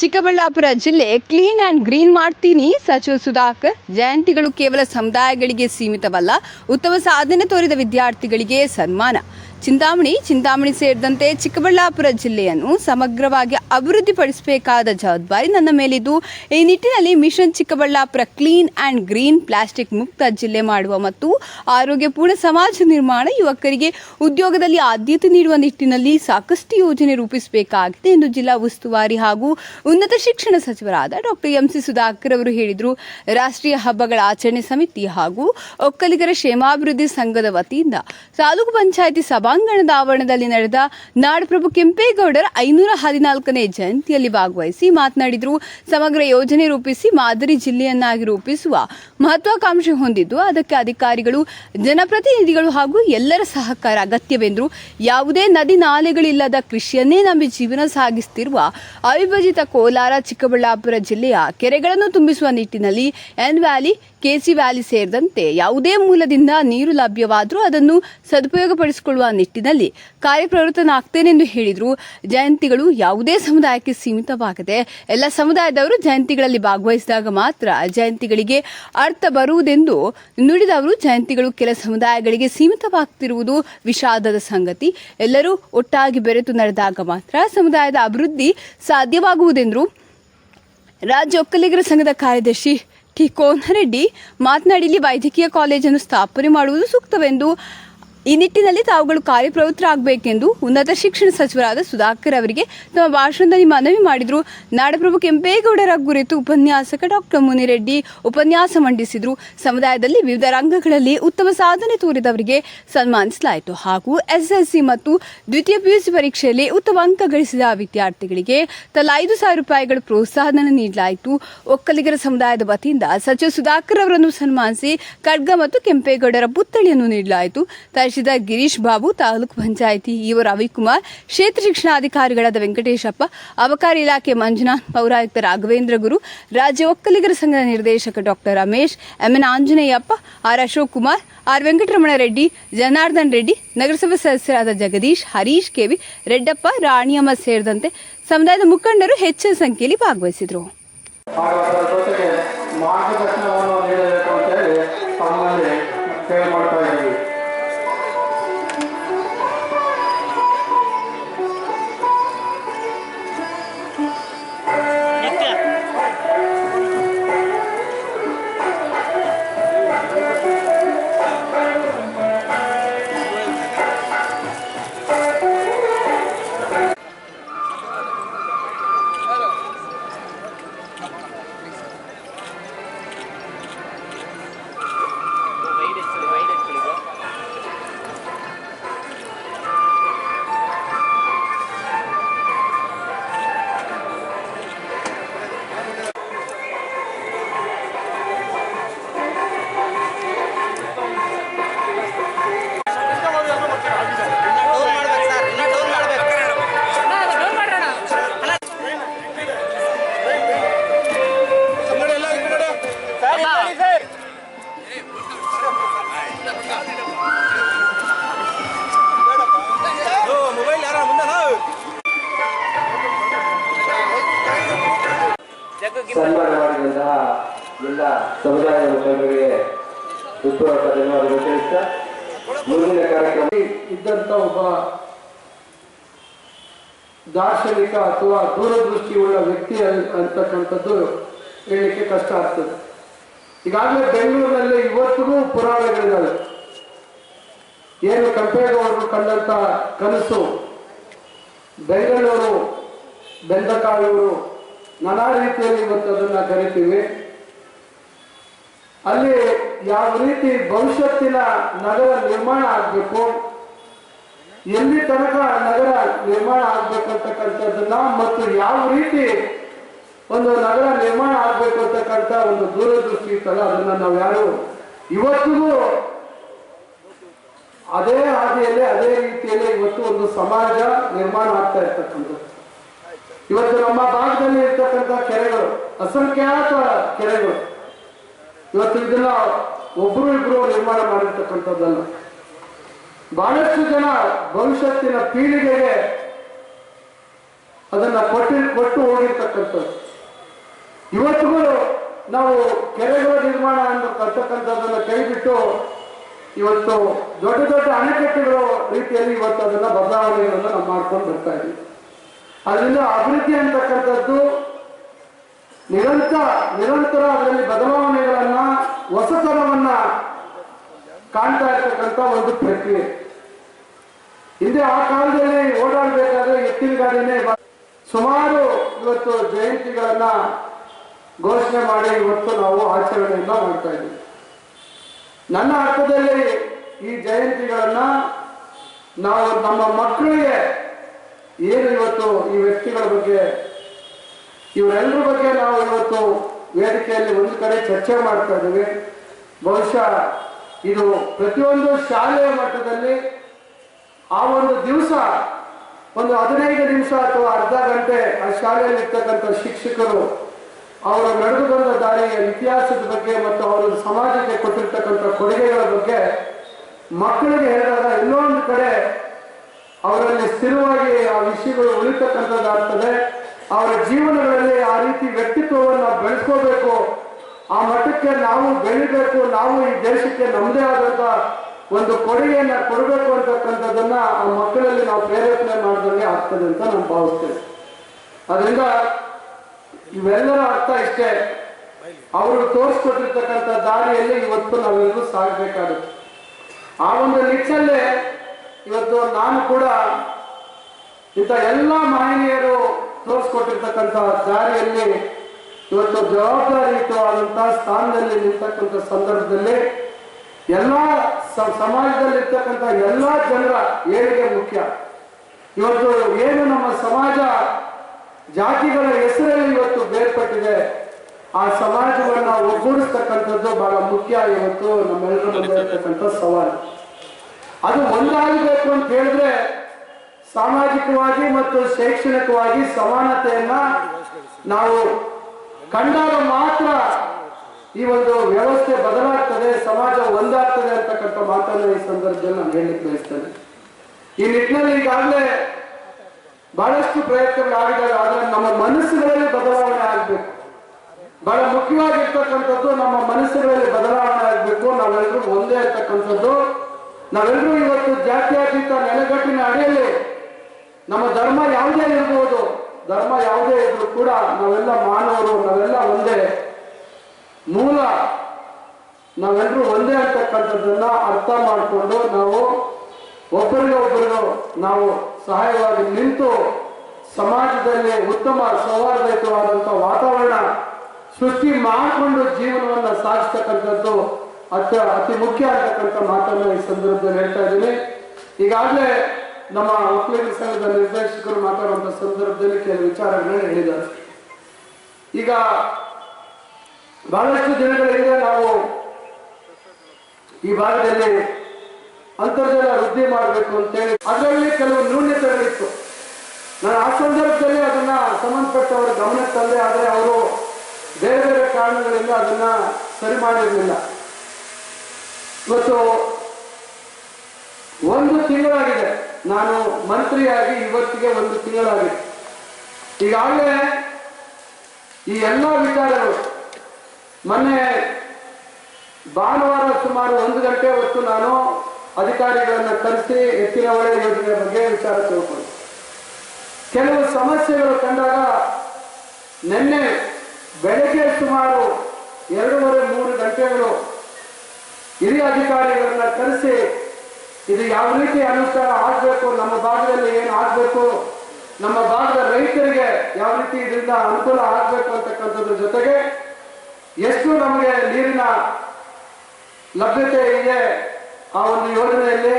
ಚಿಕ್ಕಬಳ್ಳಾಪುರ ಜಿಲ್ಲೆ clean and green ಮಾಡ್ತೀನಿ. ಸಚಿವ ಸುಧಾಕರ್, ಜಯಂತಿಗಳು ಕೇವಲ ಸಮುದಾಯಗಳಿಗೆ ಸೀಮಿತವಲ್ಲ, ಉತ್ತಮ ಸಾಧನೆ ತೋರಿದ ವಿದ್ಯಾರ್ಥಿಗಳಿಗೆ ಸನ್ಮಾನ. ಚಿಂತಾಮಣಿ ಚಿಂತಾಮಣಿ ಸೇರಿದಂತೆ ಚಿಕ್ಕಬಳ್ಳಾಪುರ ಜಿಲ್ಲೆಯನ್ನು ಸಮಗ್ರವಾಗಿ ಅಭಿವೃದ್ಧಿಪಡಿಸಬೇಕಾದ ಜವಾಬ್ದಾರಿ ನನ್ನ ಮೇಲಿದ್ದು. ಈ ನಿಟ್ಟಿನಲ್ಲಿ mission Chikkaballapur clean and green plastic ಮುಕ್ತ ಜಿಲ್ಲೆ ಮಾಡುವ ಮತ್ತು ಆರೋಗ್ಯಪೂರ್ಣ ಸಮಾಜ ನಿರ್ಮಾಣ ಯುವಕರಿಗೆ ಉದ್ಯೋಗದಲ್ಲಿ ಆದ್ಯತೆ ನೀಡುವ ನಿಟ್ಟಿನಲ್ಲಿ ಸಾಕಷ್ಟು ಯೋಜನೆ ರೂಪಿಸಬೇಕಾಗಿದೆ ಎಂದು ಜಿಲ್ಲಾ ಉಸ್ತುವಾರಿ ಹಾಗೂ ಉನ್ನತ ಶಿಕ್ಷಣ ಸಚಿವರಾದ ಡಾಕ್ಟರ್ ಎಂ ಸಿ ಸುಧಾಕರ್ ಅವರು ಹೇಳಿದರು. ರಾಷ್ಟ್ರೀಯ ಹಬ್ಬಗಳ ಆಚರಣೆ ಸಮಿತಿ ಹಾಗೂ ಒಕ್ಕಲಿಗರ ಕ್ಷೇಮಾಭಿವೃದ್ಧಿ ಸಂಘದ ವತಿಯಿಂದ ತಾಲೂಕು ಪಂಚಾಯಿತಿ ಸಭಾಂಗಣದ ಆವರಣದಲ್ಲಿ ನಡೆದ ನಾಡಪ್ರಭು ಕೆಂಪೇಗೌಡರ ಐನೂರ ಹದಿನಾಲ್ಕನೇ ಜಯಂತಿಯಲ್ಲಿ ಭಾಗವಹಿಸಿ ಮಾತನಾಡಿದರು. ಸಮಗ್ರ ಯೋಜನೆ ರೂಪಿಸಿ ಮಾದರಿ ಜಿಲ್ಲೆಯನ್ನಾಗಿ ರೂಪಿಸುವ ಮಹತ್ವಾಕಾಂಕ್ಷೆ ಹೊಂದಿದ್ದು, ಅದಕ್ಕೆ ಅಧಿಕಾರಿಗಳು, ಜನಪ್ರತಿನಿಧಿಗಳು ಹಾಗೂ ಎಲ್ಲರ ಸಹಕಾರ ಅಗತ್ಯವೆಂದರು. ಯಾವುದೇ ನದಿ ನಾಲೆಗಳಿಲ್ಲದ ಕೃಷಿಯನ್ನೇ ನಂಬಿ ಜೀವನ ಸಾಗಿಸುತ್ತಿರುವ ಅವಿಭಜಿತ ಕೋಲಾರ ಚಿಕ್ಕಬಳ್ಳಾಪುರ ಜಿಲ್ಲೆಯ ಕೆರೆಗಳನ್ನು ತುಂಬಿಸುವ ನಿಟ್ಟಿನಲ್ಲಿ ಎನ್ ವ್ಯಾಲಿ ಕೆಸಿ ವ್ಯಾಲಿ ಸೇರಿದಂತೆ ಯಾವುದೇ ಮೂಲದಿಂದ ನೀರು ಲಭ್ಯವಾದರೂ ಅದನ್ನು ಸದುಪಯೋಗಪಡಿಸಿಕೊಳ್ಳುವ ನಿಟ್ಟಿನಲ್ಲಿ ಕಾರ್ಯಪ್ರವೃತ್ತನಾಗ್ತೇನೆಂದು ಹೇಳಿದರು. ಜಯಂತಿಗಳು ಯಾವುದೇ ಸಮುದಾಯಕ್ಕೆ ಸೀಮಿತವಾಗದೆ ಎಲ್ಲ ಸಮುದಾಯದವರು ಜಯಂತಿಗಳಲ್ಲಿ ಭಾಗವಹಿಸಿದಾಗ ಮಾತ್ರ ಜಯಂತಿಗಳಿಗೆ ಅರ್ಥ ಬರುವುದೆಂದು ನುಡಿದವರು ಜಯಂತಿಗಳು ಕೆಲ ಸಮುದಾಯಗಳಿಗೆ ಸೀಮಿತವಾಗ್ತಿರುವುದು ವಿಷಾದದ ಸಂಗತಿ. ಎಲ್ಲರೂ ಒಟ್ಟಾಗಿ ಬೆರೆತು ನಡೆದಾಗ ಮಾತ್ರ ಸಮುದಾಯದ ಅಭಿವೃದ್ಧಿ ಸಾಧ್ಯವಾಗುವುದೆಂದರು. ರಾಜ್ಯ ಒಕ್ಕಲಿಗರ ಸಂಘದ ಕಾರ್ಯದರ್ಶಿ ಟಿ ಕೋನರೆಡ್ಡಿ ಮಾತನಾಡಿ ಇಲ್ಲಿ ವೈದ್ಯಕೀಯ ಕಾಲೇಜನ್ನು ಸ್ಥಾಪನೆ ಮಾಡುವುದು ಸೂಕ್ತವೆಂದು ಈ ನಿಟ್ಟಿನಲ್ಲಿ ತಾವುಗಳು ಕಾರ್ಯಪ್ರವೃತ್ತರಾಗಬೇಕೆಂದು ಉನ್ನತ ಶಿಕ್ಷಣ ಸಚಿವರಾದ ಸುಧಾಕರ್ ಅವರಿಗೆ ತಮ್ಮ ಭಾಷಣದಲ್ಲಿ ಮನವಿ ಮಾಡಿದರು. ನಾಡಪ್ರಭು ಕೆಂಪೇಗೌಡರ ಕುರಿತು ಉಪನ್ಯಾಸಕ ಡಾಕ್ಟರ್ ಮುನಿರೆಡ್ಡಿ ಉಪನ್ಯಾಸ ಮಂಡಿಸಿದರು. ಸಮುದಾಯದಲ್ಲಿ ವಿವಿಧ ರಂಗಗಳಲ್ಲಿ ಉತ್ತಮ ಸಾಧನೆ ತೋರಿದವರಿಗೆ ಸನ್ಮಾನಿಸಲಾಯಿತು. ಹಾಗೂ ಎಸ್ಎಸ್ಸಿ ಮತ್ತು ದ್ವಿತೀಯ ಪಿಯುಸಿ ಪರೀಕ್ಷೆಯಲ್ಲಿ ಉತ್ತಮ ಅಂಕ ಗಳಿಸಿದ ವಿದ್ಯಾರ್ಥಿಗಳಿಗೆ ತಲಾ ಐದು ಸಾವಿರ ರೂಪಾಯಿಗಳ ಪ್ರೋತ್ಸಾಹಧನ ನೀಡಲಾಯಿತು. ಒಕ್ಕಲಿಗರ ಸಮುದಾಯದ ವತಿಯಿಂದ ಸಚಿವ ಸುಧಾಕರ್ ಅವರನ್ನು ಸನ್ಮಾನಿಸಿ ಖಡ್ಗ ಮತ್ತು ಕೆಂಪೇಗೌಡರ ಪುತ್ಥಳಿಯನ್ನು ನೀಡಲಾಯಿತು. ತಹಶೀಲ್ದಾರ್ ಗಿರೀಶ್ ಬಾಬು, ತಾಲೂಕು ಪಂಚಾಯಿತಿ ಇವ ರವಿಕುಮಾರ್, ಕ್ಷೇತ್ರ ಶಿಕ್ಷಣಾಧಿಕಾರಿಗಳಾದ ವೆಂಕಟೇಶಪ್ಪ, ಅಬಕಾರಿ ಇಲಾಖೆ ಮಂಜುನಾಥ್, ಪೌರಾಯುಕ್ತ ರಾಘವೇಂದ್ರ ಗುರು, ರಾಜ್ಯ ಒಕ್ಕಲಿಗರ ಸಂಘದ ನಿರ್ದೇಶಕ doctor Ramesh, MN Anjaneyappa, R Ashok Kumar, R Venkataramana Reddy, Janardhan Reddy, ನಗರಸಭಾ ಸದಸ್ಯರಾದ ಜಗದೀಶ್, ಹರೀಶ್ ಕೆವಿ ರೆಡ್ಡಪ್ಪ ರಾಣಿಯಮ್ಮ ಸೇರಿದಂತೆ ಸಮುದಾಯದ ಮುಖಂಡರು ಹೆಚ್ಚಿನ ಸಂಖ್ಯೆಯಲ್ಲಿ ಭಾಗವಹಿಸಿದರು. ಮಾರ್ಗದರ್ಶನವನ್ನು ನೀಡಬೇಕು ಅಂತೇಳಿ ತಮ್ಮಲ್ಲಿ ಕೇಳ್ಕೊಳ್ತಾ ಮುಂದಿನ ಕಾರ್ಯಕ್ರಮ. ಇದ್ದಂತ ಒಬ್ಬ ದಾರ್ಶನಿಕ ಅಥವಾ ದೂರದೃಷ್ಟಿಯುಳ್ಳ ವ್ಯಕ್ತಿ ಅಂತಕ್ಕಂಥದ್ದು ಹೇಳಲಿಕ್ಕೆ ಕಷ್ಟ ಆಗ್ತದೆ. ಈಗಾಗಲೇ ಬೆಂಗಳೂರಿನಲ್ಲಿ ಇವತ್ತಿಗೂ ಪುರಾಣಗಳಿದ್ದಾವೆ ಏನು ಕಂಪೇಗೌಡರು ಕಂಡಂತ ಕನಸು, ಬೆಂಗಳೂರು, ಬೆಂದಕಾಳೂರು, ನಾನಾ ರೀತಿಯಲ್ಲಿ ಇವತ್ತು ಅದನ್ನ ಕರಿತೀವಿ. ಅಲ್ಲಿ ಯಾವ ರೀತಿ ಭವಿಷ್ಯತ್ತಿನ ನಗರ ನಿರ್ಮಾಣ ಆಗಬೇಕು, ಎಲ್ಲಿ ತನಕ ನಗರ ನಿರ್ಮಾಣ ಆಗ್ಬೇಕಂತಕ್ಕಂಥದ್ದನ್ನ ಮತ್ತು ಯಾವ ರೀತಿ ಒಂದು ನಗರ ನಿರ್ಮಾಣ ಆಗ್ಬೇಕು ಅಂತಕ್ಕಂಥ ಒಂದು ದೂರದೃಷ್ಟಿ ಇತ್ತಲ್ಲ ಅದನ್ನ ನಾವು ಯಾರು ಇವತ್ತಿಗೂ ಅದೇ ಹಾದಿಯಲ್ಲಿ, ಅದೇ ರೀತಿಯಲ್ಲಿ ಇವತ್ತು ಒಂದು ಸಮಾಜ ನಿರ್ಮಾಣ ಆಗ್ತಾ ಇರ್ತಕ್ಕಂಥದ್ದು. ಇವತ್ತು ನಮ್ಮ ಭಾಗದಲ್ಲಿ ಇರ್ತಕ್ಕಂಥ ಕೆರೆಗಳು, ಅಸಂಖ್ಯಾತ ಕೆರೆಗಳು. ಇವತ್ತು ಇದನ್ನ ಒಬ್ರು ಇಬ್ರು ನಿರ್ಮಾಣ ಮಾಡಿರ್ತಕ್ಕಂಥದ್ದಲ್ಲ. ಬಹಳಷ್ಟು ಜನ ಭವಿಷ್ಯತ್ತಿನ ಪೀಳಿಗೆಗೆ ಅದನ್ನ ಕೊಟ್ಟಿ, ಕೊಟ್ಟು ಹೋಗಿರ್ತಕ್ಕಂಥದ್ದು. ಇವತ್ತಿಗೂ ನಾವು ಕೆರೆಗಳ ನಿರ್ಮಾಣ ಅಂತಕ್ಕಂಥದ್ದನ್ನ ಕೈ ಬಿಟ್ಟು ಇವತ್ತು ದೊಡ್ಡ ದೊಡ್ಡ ಅಣೆಕಟ್ಟೆಗಳು ರೀತಿಯಲ್ಲಿ ಇವತ್ತು ಅದನ್ನ ಬದಲಾವಣೆಗಳನ್ನು ನಾವು ಮಾಡ್ಕೊಂಡು ಬರ್ತಾ ಇದ್ದೀವಿ ಅದರಿಂದ ಅಭಿವೃದ್ಧಿ ಅಂತಕ್ಕಂಥದ್ದು ನಿರಂತರ ನಿರಂತರ ಅದರಲ್ಲಿ ಬದಲಾವಣೆಗಳನ್ನ ಹೊಸತನವನ್ನ ಕಾಣ್ತಾ ಇರ್ತಕ್ಕಂಥ ಒಂದು ಪ್ರಕ್ರಿಯೆ. ಹಿಂದೆ ಆ ಕಾಲದಲ್ಲಿ ಓಡಾಡಬೇಕಾದ್ರೆ ಎತ್ತಿನ ಗಾಡಿನೇ ಸುಮಾರು ಇವತ್ತು ಜಯಂತಿಗಳನ್ನ ಘೋಷಣೆ ಮಾಡಿ ಇವತ್ತು ನಾವು ಆಚರಣೆಯನ್ನ ಮಾಡ್ತಾ ಇದ್ದೀವಿ. ನನ್ನ ಅರ್ಥದಲ್ಲಿ ಈ ಜಯಂತಿಗಳನ್ನ ನಾವು ನಮ್ಮ ಮಕ್ಕಳಿಗೆ ಏನು ಇವತ್ತು ಈ ವ್ಯಕ್ತಿಗಳ ಬಗ್ಗೆ ಇವರೆಲ್ಲರ ಬಗ್ಗೆ ನಾವು ಇವತ್ತು ವೇದಿಕೆಯಲ್ಲಿ ಒಂದು ಕಡೆ ಚರ್ಚೆ ಮಾಡ್ತಾ ಇದ್ದೀವಿ. ಬಹುಶಃ ಇದು ಪ್ರತಿಯೊಂದು ಶಾಲೆಯ ಮಟ್ಟದಲ್ಲಿ ಆ ಒಂದು ದಿವಸ, ಒಂದು ಹದಿನೈದು ನಿಮಿಷ ಅಥವಾ ಅರ್ಧ ಗಂಟೆ ಆ ಶಾಲೆಯಲ್ಲಿ ಇರ್ತಕ್ಕಂಥ ಶಿಕ್ಷಕರು ಅವರು ನಡೆದು ಬಂದ ದಾರಿಯ ಇತಿಹಾಸದ ಬಗ್ಗೆ ಮತ್ತು ಅವರು ಸಮಾಜಕ್ಕೆ ಕೊಟ್ಟಿರ್ತಕ್ಕಂಥ ಕೊಡುಗೆಗಳ ಬಗ್ಗೆ ಮಕ್ಕಳಿಗೆ ಹೇಳಿದಾಗ ಇನ್ನೊಂದು ಕಡೆ ಅವರಲ್ಲಿ ಸ್ಥಿರವಾಗಿ ಆ ವಿಷಯಗಳು ಉಳಿತಕ್ಕಂಥದ್ದಾಗ್ತದೆ. ಅವರ ಜೀವನಗಳಲ್ಲಿ ಆ ರೀತಿ ವ್ಯಕ್ತಿತ್ವವನ್ನು ಬೆಳೆಸ್ಕೋಬೇಕು. ಆ ಮಟ್ಟಕ್ಕೆ ನಾವು ಬೆಳಿಬೇಕು. ನಾವು ಈ ದೇಶಕ್ಕೆ ನಮ್ಮದೇ ಆದಂತ ಒಂದು ಕೊಡುಗೆಯನ್ನ ಕೊಡಬೇಕು ಅಂತಕ್ಕಂಥದ್ದನ್ನ ಆ ಮಕ್ಕಳಲ್ಲಿ ನಾವು ಪ್ರೇರೇಪಣೆ ಮಾಡಿದಂಗೆ ಆಗ್ತದೆ ಅಂತ ನಾನು ಭಾವಿಸ್ತೇನೆ. ಅದರಿಂದ ಇವೆಲ್ಲರ ಅರ್ಥ ಇಷ್ಟೇ. ಅವರು ತೋರಿಸ್ಕೊಟ್ಟಿರ್ತಕ್ಕಂಥ ದಾರಿಯಲ್ಲಿ ಇವತ್ತು ನಾವೆಲ್ಲರೂ ಸಾಗಬೇಕಾಗುತ್ತೆ. ಆ ಒಂದು ನಿಟ್ಟಲ್ಲೇ ಇವತ್ತು ನಾನು ಕೂಡ ಇಂಥ ಎಲ್ಲ ಮಹನೀಯರು ತೋರಿಸ್ಕೊಟ್ಟಿರ್ತಕ್ಕಂಥ ದಾರಿಯಲ್ಲಿ ಇವತ್ತು ಜವಾಬ್ದಾರಿಯುತವಾದಂತಹ ಸ್ಥಾನದಲ್ಲಿ ನಿಂತಕ್ಕಂಥ ಸಂದರ್ಭದಲ್ಲಿ ಎಲ್ಲ ಸಮಾಜದಲ್ಲಿರ್ತಕ್ಕಂಥ ಎಲ್ಲ ಜನರ ಏಳಿಗೆ ಮುಖ್ಯ. ಇವತ್ತು ಏನು ನಮ್ಮ ಸಮಾಜ ಜಾತಿಗಳ ಹೆಸರಲ್ಲಿ ಇವತ್ತು ಬೇರ್ಪಟ್ಟಿದೆ, ಆ ಸಮಾಜವನ್ನ ಒಗ್ಗೂಡಿಸ್ತಕ್ಕಂಥದ್ದು ಬಹಳ ಮುಖ್ಯ ಇವತ್ತು ನಮ್ಮೆಲ್ಲರ ಇರ್ತಕ್ಕಂಥ ಸವಾಲು. ಅದು ಒಂದಾಗಬೇಕು ಅಂತ ಹೇಳಿದ್ರೆ ಸಾಮಾಜಿಕವಾಗಿ ಮತ್ತು ಶೈಕ್ಷಣಿಕವಾಗಿ ಸಮಾನತೆಯನ್ನ ನಾವು ಕಂಡಾಗ ಮಾತ್ರ ಈ ಒಂದು ವ್ಯವಸ್ಥೆ ಬದಲಾಗ್ತದೆ, ಸಮಾಜ ಒಂದಾಗ್ತದೆ ಅಂತಕ್ಕಂಥ ಮಾತನ್ನು ಈ ಸಂದರ್ಭದಲ್ಲಿ ನಾನು ಹೇಳಲಿಕ್ಕೆ ಬಯಸ್ತೇನೆ. ಈ ನಿಟ್ಟಿನಲ್ಲಿ ಈಗಾಗಲೇ ಬಹಳಷ್ಟು ಪ್ರಯತ್ನಗಳಾಗಿದ್ದಾವೆ ಆದ್ರೆ ನಮ್ಮ ಮನಸ್ಸುಗಳಲ್ಲಿ ಬದಲಾವಣೆ ಆಗಬೇಕು. ಬಹಳ ಮುಖ್ಯವಾಗಿರ್ತಕ್ಕಂಥದ್ದು ನಮ್ಮ ಮನಸ್ಸುಗಳಲ್ಲಿ ಬದಲಾವಣೆ ಆಗಬೇಕು. ನಾವೆಲ್ಲರೂ ಒಂದೇ ಇರ್ತಕ್ಕಂಥದ್ದು ನಾವೆಲ್ಲರೂ ಇವತ್ತು ಜಾತ್ಯಾತೀತ ನೆಲೆಗಟ್ಟಿನ ಅಡಿಯಲ್ಲಿ ನಮ್ಮ ಧರ್ಮ ಯಾವುದೇ ಇರ್ಬೋದು, ಧರ್ಮ ಯಾವುದೇ ಇದ್ರು ಕೂಡ ನಾವೆಲ್ಲ ಮಾನವರು, ನಾವೆಲ್ಲ ಒಂದೇ. ಮೂಲ, ನಾವೆಲ್ಲರೂ ಒಂದೇ ಅಂತಕ್ಕಂಥದ್ದನ್ನ ಅರ್ಥ ಮಾಡಿಕೊಂಡು ನಾವು ಒಬ್ಬರಿಗೆ ನಾವು ಸಹಾಯವಾಗಿ ನಿಂತು ಸಮಾಜದಲ್ಲಿ ಉತ್ತಮ ಸೌಹಾರ್ದಯುತವಾದಂಥ ವಾತಾವರಣ ಸೃಷ್ಟಿ ಮಾಡಿಕೊಂಡು ಜೀವನವನ್ನು ಸಾಗಿಸ್ತಕ್ಕಂಥದ್ದು ಅತ್ಯ ಅತಿ ಮುಖ್ಯ ಅಂತಕ್ಕಂಥ ಮಾತನ್ನು ಈ ಸಂದರ್ಭದಲ್ಲಿ ಹೇಳ್ತಾ ಇದ್ದೀನಿ. ಈಗಾಗಲೇ ನಮ್ಮ ಒಕ್ಕಲಿಗರ ಸಂಘದ ನಿರ್ದೇಶಕರು ಮಾತಾಡುವಂಥ ಸಂದರ್ಭದಲ್ಲಿ ಕೆಲವು ವಿಚಾರಗಳನ್ನ ಹೇಳಿದ್ದಾರೆ. ಈಗ ಬಹಳಷ್ಟು ದಿನಗಳಿಂದ ನಾವು ಈ ಭಾಗದಲ್ಲಿ ಅಂತರ್ಜಲ ವೃದ್ಧಿ ಮಾಡಬೇಕು ಅಂತೇಳಿ, ಅದರಲ್ಲಿ ಕೆಲವು ನ್ಯೂನ್ಯತೆಗಳಿತ್ತು ನಾನು ಆ ಸಂದರ್ಭದಲ್ಲಿ ಅದನ್ನ ಸಂಬಂಧಪಟ್ಟವರ ಗಮನಕ್ಕೆ ತಂದೆ ಆದರೆ ಅವರು ಬೇರೆ ಬೇರೆ ಕಾರಣಗಳಿಂದ ಅದನ್ನ ಸರಿ ಮಾಡಿರಲಿಲ್ಲ. ಇವತ್ತು ಒಂದು ತಿಂಗಳಾಗಿದೆ. ನಾನು ಮಂತ್ರಿಯಾಗಿ ಇವತ್ತಿಗೆ ಒಂದು ತಿಂಗಳಾಗಿದೆ. ಈಗಾಗಲೇ ಈ ಎಲ್ಲ ವಿಚಾರಗಳು ಮೊನ್ನೆ ಭಾನುವಾರ ಸುಮಾರು ಒಂದು ಗಂಟೆ ಹೊತ್ತು ನಾನು ಅಧಿಕಾರಿಗಳನ್ನು ಕರೆಸಿ ಎತ್ತಿನ ಹೊಳೆ ಯೋಜನೆ ಬಗ್ಗೆ ವಿಚಾರ ತಿಳ್ಕೊಂಡು. ಕೆಲವು ಸಮಸ್ಯೆಗಳು ಕಂಡಾಗ ನಿನ್ನೆ ಬೆಳಗ್ಗೆ ಸುಮಾರು ಎರಡೂವರೆ ಮೂರು ಗಂಟೆಗಳು ಹಿರಿಯ ಅಧಿಕಾರಿಗಳನ್ನು ಕರೆಸಿ ಇದು ಯಾವ ರೀತಿ ಅನುಷ್ಠಾನ ಆಗಬೇಕು? ನಮ್ಮ ಭಾಗದಲ್ಲಿ ಏನು ಆಗಬೇಕು? ನಮ್ಮ ಭಾಗದ ರೈತರಿಗೆ ಯಾವ ರೀತಿ ಇದರಿಂದ ಅನುಕೂಲ ಆಗಬೇಕು ಅಂತಕ್ಕಂಥದ್ರ ಜೊತೆಗೆ ಎಷ್ಟು ನಮಗೆ ನೀರಿನ ಲಭ್ಯತೆ ಇದೆ ಆ ಒಂದು ಯೋಜನೆಯಲ್ಲಿ